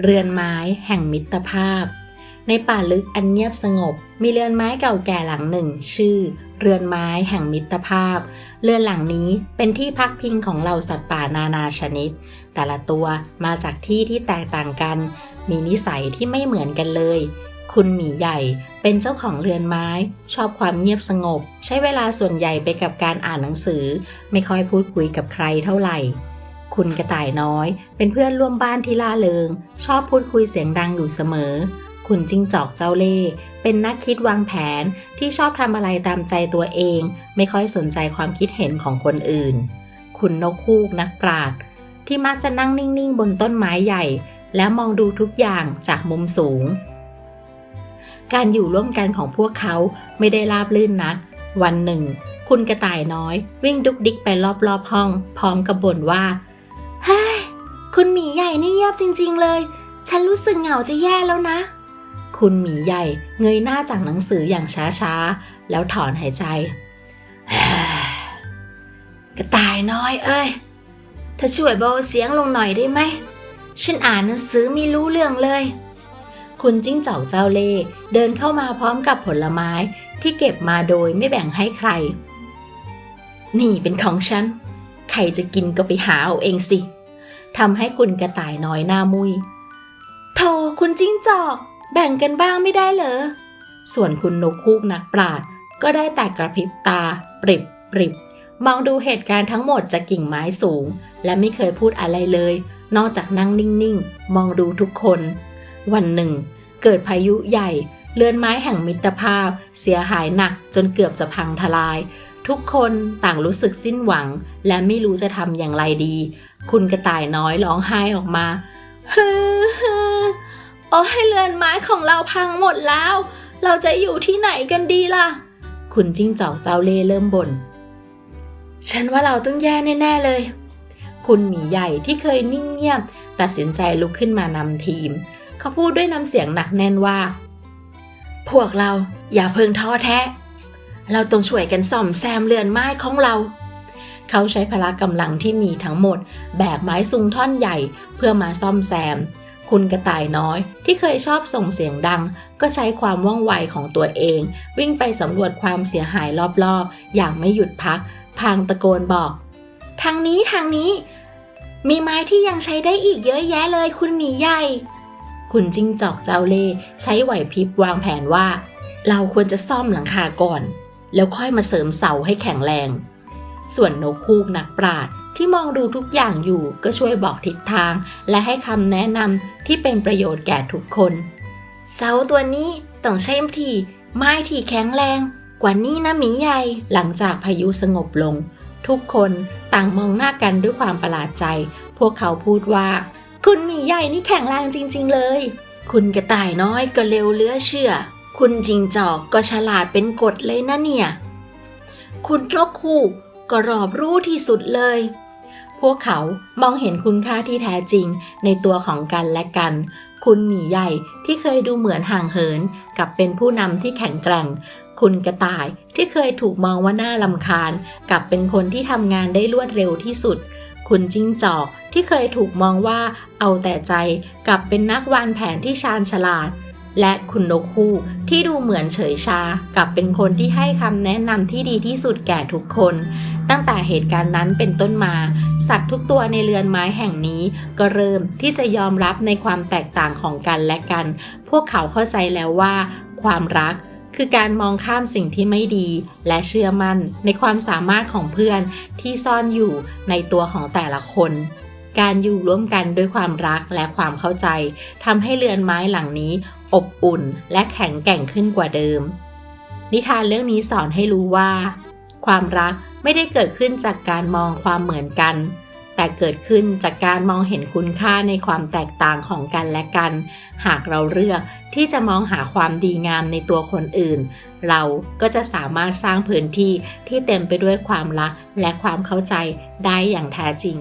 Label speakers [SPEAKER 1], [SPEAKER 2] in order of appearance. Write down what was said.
[SPEAKER 1] เรือนไม้แห่งมิตรภาพ ในป่าลึกอันเงียบสงบ มีเรือนไม้เก่าแก่หลังหนึ่ง ชื่อ เรือนไม้แห่งมิตรภาพ เรือนหลังนี้เป็นที่พักพิงของเหล่าสัตว์ป่านานาชนิด แต่ละตัวมาจากที่ที่แตกต่างกัน มีนิสัยที่ไม่เหมือนกันเลยคุณหมีใหญ่เป็นเจ้าของเรือนไม้ ชอบความเงียบสงบ ใช้เวลาส่วนใหญ่ไปกับการอ่านหนังสือ ไม่ค่อยพูดคุยกับใครเท่าไหร่ คุณกระต่ายน้อย เป็นเพื่อนร่วมบ้านที่ล่าเริง ชอบพูดคุยเสียงดังอยู่เสมอ คุณจิ้งจอกเจ้าเล่เป็นนักคิดวางแผนที่ชอบทำอะไรตามใจตัวเอง ไม่ค่อยสนใจความคิดเห็นของคนอื่น คุณนกฮูกนักปราชญ์ที่มักจะนั่งนิ่งๆ บนต้นไม้ใหญ่ แล้วมองดูทุกอย่างจากมุมสูง การอยู่ร่วมกันของพวกเขาไม่ได้ราบลื่นนัก วันหนึ่ง คุณกระต่ายน้อย วิ่งดุกดิกไปรอบๆห้อง พร้อมกับบ่นว่า คุณหมีใหญ่นี่เงียบจริง ๆ เลย ฉันรู้สึกเหงาจะแย่แล้วนะ คุณหมีใหญ่เงยหน้าจากหนังสืออย่างช้าๆ แล้วถอนหายใจ กระต่ายน้อยเอ้ย ถ้าช่วยเบาเสียงลงหน่อยได้ไหม ฉันอ่านหนังสือไม่รู้เรื่องเลย คุณจิ้งจอกเจ้าเล่ห์เดินเข้ามาพร้อมกับผลไม้ที่เก็บมาโดยไม่แบ่งให้ใคร นี่เป็นของฉัน ใครจะกินก็ไปหาเอาเองสิ ทำให้คุณกระต่ายน้อยหน้ามุยโธ่คุณจิ้งจอก แบ่งกันบ้างไม่ได้เหรอ ส่วนคุณนกคูกนักปราดก็ได้แต่กระพริบตา ปริบปริบมองดูเหตุการณ์ทั้งหมดจากกิ่งไม้สูง และไม่เคยพูดอะไรเลย นอกจากนั่งนิ่งๆ มองดูทุกคน วันหนึ่ง เกิดพายุใหญ่ เรือนไม้แห่งมิตรภาพ เสียหายหนักจนเกือบจะพังทลาย ทุกคนต่างรู้สึกสิ้นหวัง และไม่รู้จะทำอย่างไรดี คุณกระต่ายน้อยร้องไห้ออกมาฮือฮือโอ้ให้เรือนไม้ของเราพังหมดแล้ว เราจะอยู่ที่ไหนกันดีล่ะ คุณจิ้งจอกเจ้าเล่เริ่มบ่น ฉันว่าเราต้องแย่แน่ๆเลย คุณหมีใหญ่ที่เคยนิ่งเงียบ ตัดสินใจลุกขึ้นมานำทีม เขาพูดด้วยน้ำเสียงหนักแน่นว่า พวกเราอย่าเพิ่งท้อแท้ เราต้องช่วยกันซ่อมแซมเรือนไม้ของเรา เขาใช้พละกำลังที่มีทั้งหมด แบกไม้ซุงท่อนใหญ่เพื่อมาซ่อมแซม คุณกระต่ายน้อยที่เคยชอบส่งเสียงดัง ก็ใช้ความว่องไวของตัวเอง วิ่งไปสำรวจความเสียหายรอบๆ อย่างไม่หยุดพัก พางตะโกนบอก ทางนี้ทางนี้ มีไม้ที่ยังใช้ได้อีกเยอะแยะเลย คุณหมีใหญ่คุณจิ้งจอกเจ้าเล่ใช้ไหวพริบวางแผนว่า เราควรจะซ่อมหลังคาก่อน แล้วค่อยมาเสริมเสาให้แข็งแรง ส่วนนกคูกนักปราดที่มองดูทุกอย่างอยู่ก็ช่วยบอกทิศทาง และให้คำแนะนำที่เป็นประโยชน์แก่ทุกคน เสาตัวนี้ต้องใช้ที่ไม้ที่แข็งแรง กว่านี้นะหมีใหญ่ หลังจากพายุสงบลง ทุกคนต่างมองหน้ากันด้วยความประหลาดใจ พวกเขาพูดว่า คุณหมีใหญ่นี่แข็งแรงจริง ๆ เลย คุณกระต่ายน้อยก็เร็วเลือเชื่อ คุณจิงจอกก็ฉลาดเป็นกฎเลยนะเนี่ย คุณนกคู่ก็รอบรู้ที่สุดเลย พวกเขามองเห็นคุณค่าที่แท้จริงในตัวของกันและกัน คุณหมีใหญ่ที่เคยดูเหมือนห่างเหินกับเป็นผู้นำที่แข็งแกร่ง คุณกระต่ายที่เคยถูกมองว่าน่าลำคาญกับเป็นคนที่ทำงานได้รวดเร็วที่สุด คุณจิ้งจอกที่เคยถูกมองว่าเอาแต่ใจกับเป็นนักวางแผนที่ชาญฉลาด และคุณนกคู่ที่ดูเหมือนเฉยชากลับเป็นคนที่ให้คำแนะนำที่ดีที่สุดแก่ทุกคน ตั้งแต่เหตุการณ์นั้นเป็นต้นมา สัตว์ทุกตัวในเรือนไม้แห่งนี้ก็เริ่มที่จะยอมรับในความแตกต่างของกันและกัน พวกเขาเข้าใจแล้วว่า ความรักคือการมองข้ามสิ่งที่ไม่ดี และเชื่อมั่นในความสามารถของเพื่อนที่ซ่อนอยู่ในตัวของแต่ละคนการอยู่ร่วมกันด้วยความรักและความเข้าใจทำให้เรือนไม้หลังนี้ อบอุ่น และแข็งแกร่งขึ้นกว่าเดิม นิทานเรื่องนี้สอนให้รู้ว่า ความรักไม่ได้เกิดขึ้นจากการมองความเหมือนกัน แต่เกิดขึ้นจากการมองเห็นคุณค่าในความแตกต่างของกันและกัน หากเราเลือกที่จะมองหาความดีงามในตัวคนอื่น เราก็จะสามารถสร้างพื้นที่ที่เต็มไปด้วยความรักและความเข้าใจได้อย่างแท้จริง